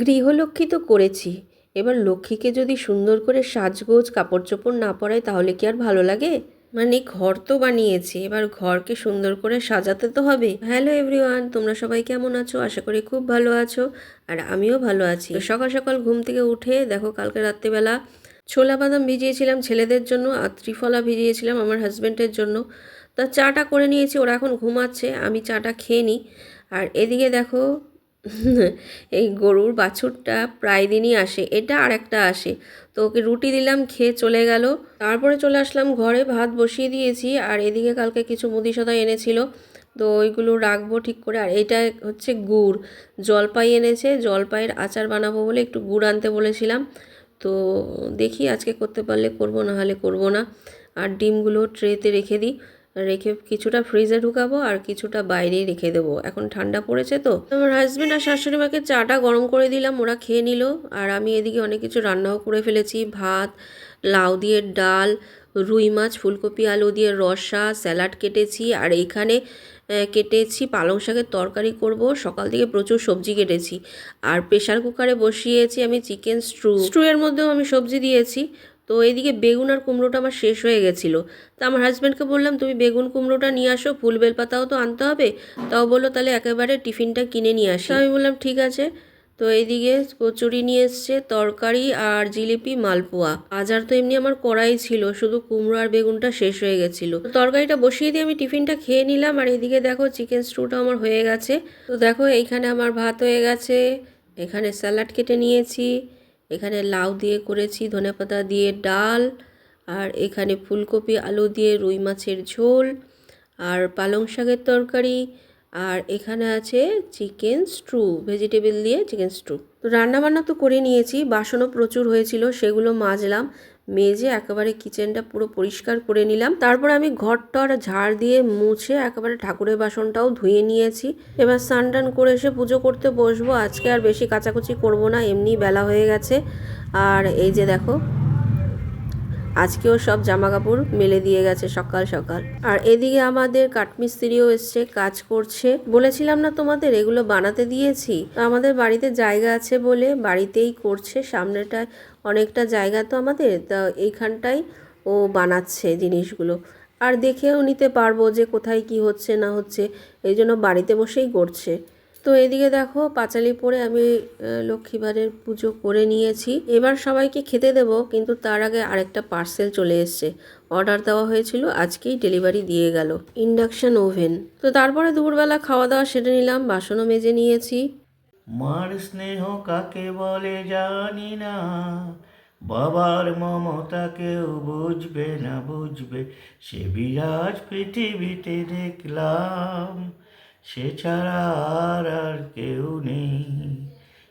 গৃহলক্ষ্মী তো করেছি। এবার লক্ষ্মীকে যদি সুন্দর করে সাজগোজ কাপড় চোপড় না পরাই তাহলে কি আর ভালো লাগে? মানে ঘর তো বানিয়েছি, এবার ঘরকে সুন্দর করে সাজাতে তো হবে। হ্যালো এভরিওয়ান, তোমরা সবাই কেমন আছো? আশা করি খুব ভালো আছো, আর আমিও ভালো আছি। সকাল সকাল ঘুম থেকে উঠে দেখো কালকে রাত্রিবেলা ছোলা বাদাম ভিজিয়েছিলাম ছেলেদের জন্য, আর ত্রিফলা ভিজিয়েছিলাম আমার হাজব্যান্ডের জন্য। তা চাটা করে নিয়েছি, ওরা এখন ঘুমাচ্ছে, আমি চাটা খেয়ে নিই। আর এদিকে দেখো এই গরুর বাছুরটা প্রায় দিনই আসে, এটা আর একটা আসে। তো ওকে রুটি দিলাম, খেয়ে চলে গেল। তারপরে চলে আসলাম ঘরে, ভাত বসিয়ে দিয়েছি, আর এদিকে কালকে কিছু মুদি সদা এনেছিল। তো ওইগুলো রাখব ঠিক করে, আর এটা হচ্ছে গুড়। জলপাই এনেছে, জলপাইয়ের আচার বানাবো বলে একটু গুড় আনতে বলেছিলাম। তো দেখি আজকে করতে পারলে করব, না হলে করব না। আর ডিমগুলো ট্রেতে রেখে দিই। রেখে কিছুটা ফ্রিজে ঢুকাবো আর কিছুটা বাইরেই রেখে দেবো। এখন ঠান্ডা পড়েছে তো। আমার হাজব্যান্ড আর শাশুড়ি মাকে চাটা গরম করে দিলাম, ওরা খেয়ে নিল। আর আমি এদিকে অনেক কিছু রান্নাও করে ফেলেছি। ভাত, লাউ দিয়ে ডাল, রুই মাছ, ফুলকপি, আলু দিয়ে রসা, স্যালাড কেটেছি। আর এইখানে কেটেছি পালং শাকের তরকারি করব। সকাল থেকে প্রচুর সবজি কেটেছি। আর প্রেশার কুকারে বসিয়েছি আমি চিকেন স্ট্রু স্ট্রু এর মধ্যেও আমি সবজি দিয়েছি। তো এইদিকে বেগুন আর কুমড়োটা আমার শেষ হয়ে গেছিল। তা আমার হাজব্যান্ডকে বললাম, তুমি বেগুন কুমড়োটা নিয়ে আসো, ফুল বেলপাতাও তো আনতে হবে। তাও বলল, তাহলে একেবারে টিফিনটা কিনে নিয়ে আসি। আমি বললাম, ঠিক আছে। তো এইদিকে কচুরি নিয়ে এসছে, তরকারি আর জিলিপি, মালপোয়া। আজার তো এমনি আমার কড়াই ছিল, শুধু কুমড়ো আর বেগুনটা শেষ হয়ে গেছিল। তরকারিটা বসিয়ে দিয়ে আমি টিফিনটা খেয়ে নিলাম, আর এদিকে দেখো চিকেন স্টুটা আমার হয়ে গেছে। তো দেখো, এইখানে আমার ভাত হয়ে গেছে, এখানে স্যালাড কেটে নিয়েছি। এখানে লাউ দিয়ে করেছি, ধনেপাতা দিয়ে ডাল, আর এখানে ফুলকপি, আলু দিয়ে রুই মাছের ঝোল, আর পালং শাকের তরকারি, আর এখানে আছে চিকেন স্ট্রু, ভেজিটেবল দিয়ে চিকেন স্ট্রু। তো রান্নাবান্না তো করে নিয়েছি, বাসনও প্রচুর হয়েছিল, সেগুলো মাজলাম। মেজে একেবারে কিচেনটা পুরো পরিষ্কার করে নিলাম। তারপর আমি ঘরটর ঝাড় দিয়ে মুছে একেবারে ঠাকুরের বাসনটাও ধুয়ে নিয়েছি। এবার স্নান টান করে এসে পুজো করতে বসবো। আজকে আর বেশি কাচাকুচি করব না, এমনি বেলা হয়ে গেছে। আর এই যে দেখো, আজকেও সব জামা কাপড় মেলে দিয়ে গেছে সকাল সকাল। আর এদিকে আমাদের কাঠমিস্ত্রিও এসছে, কাজ করছে। বলেছিলাম না তোমাদের, এগুলো বানাতে দিয়েছি? আমাদের বাড়িতে জায়গা আছে বলে বাড়িতেই করছে, সামনেটায় অনেকটা জায়গা তো আমাদের, তা এইখানটাই ও বানাচ্ছে জিনিসগুলো। আর দেখেও নিতে পারব যে কোথায় কি হচ্ছে না হচ্ছে, এই জন্য বাড়িতে বসেই করছে তো এদিকে দেখো পাঁচালি পরে আমি লক্ষ্মীবারের পুজো করে নিয়েছি। এবার সবাইকে খেতে দেব, কিন্তু তার আগে আরেকটা পার্সেল চলে এসছে। অর্ডার দেওয়া হয়েছিল, আজকেই ডেলিভারি দিয়ে গেল। Induction oven. তো তারপরে দুপুরবেলা খাওয়া দাওয়া সেরে নিলাম, বাসনও মেজে নিয়েছি। মার স্নেহ কাকে বলে জানি না। বাবার মমতা কেউ বুঝবে না, বুঝবে। সে বিরাজ পৃথিবীতে দেখলাম, সে ছাড়া আর আর কেউ নেই।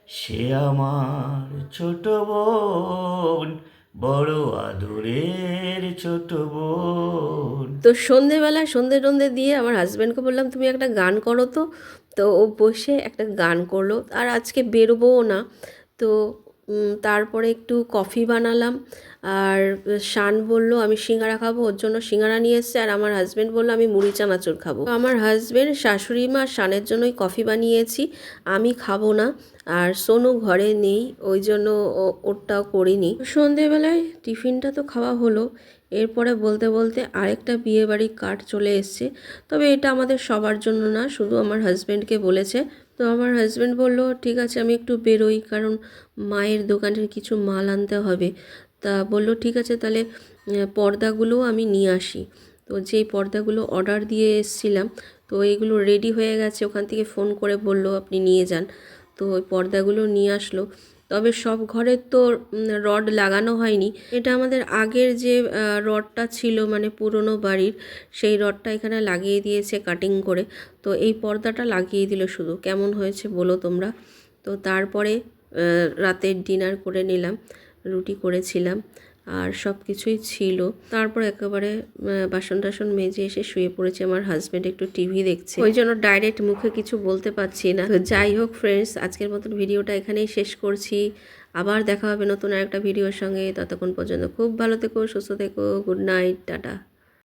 সে আমার ছোট বোন, বড় আদরের ছোট বোন। তো সন্ধেবেলা সন্ধে টন্ধে দিয়ে আমার হাজব্যান্ডকে বললাম, তুমি একটা গান করো তো। তো ও বসে একটা গান করল। আর আজকে বেরোবোও না। তো তারপরে একটু কফি বানালাম। আর শান বলল, আমি সিঙ্গারা খাব, ওর জন্য সিঙ্গারা নিয়ে এসছে। আর আমার হাজব্যান্ড বলল, আমি মুড়ি চানাচুর খাব। আমার হাজব্যান্ড শাশুড়ি মা শানের জন্যই কফি বানিয়েছি। আমি খাব না। আর সোনু ঘরে নেই, ওই জন্য ওরটাও করিনি। সন্ধেবেলায় টিফিনটা তো খাওয়া হলো। এরপরে বলতে বলতে আরেকটা বিয়ে বাড়ির কার্ড চলে এসছে। তবে এটা আমাদের সবার জন্য না শুধু আমার হাজব্যান্ডকে বলেছে। তো আমার হাজব্যান্ড বলল ঠিক আছে আমি একটু বেরোই কারণ মায়ের দোকানের কিছু মাল আনতে হবে। তা বলল ঠিক আছে তাহলে আহ, পর্দাগুলোও আমি নিয়ে আসি। তো যেই পর্দাগুলো অর্ডার দিয়ে এসছিলাম তো এইগুলো রেডি হয়ে গেছে। ওখান থেকে ফোন করে বলল আপনি নিয়ে যান। তো ওই পর্দাগুলো নিয়ে আসলো। তবে সব ঘরে তো রড লাগানো হয়নি। এটা আমাদের আগের যে রডটা ছিল মানে পুরনো বাড়ির, সেই রডটা এখানে লাগিয়ে দিয়েছে কাটিং করে। তো এই পর্দাটা লাগিয়ে দিল শুধু। কেমন হয়েছে বলো তোমরা? তো তারপরে রাতের ডিনার করে নিলাম, রুটি করেছিলাম। আর সব কিছুই ছিল। তারপর একেবারে বাসন টাসন মেজে এসে শুয়ে পড়েছে। আমার হাজব্যান্ড একটু টিভি দেখছে। ওই জন্য ডাইরেক্ট মুখে কিছু বলতে পারছি না। যাই হোক ফ্রেন্ডস আজকের মতন ভিডিওটা এখানেই শেষ করছি। আবার দেখা হবে নতুন আরেকটা ভিডিওর সঙ্গে। ততক্ষণ পর্যন্ত খুব ভালো থেকো, সুস্থ থেকো গুড নাইট টাটা।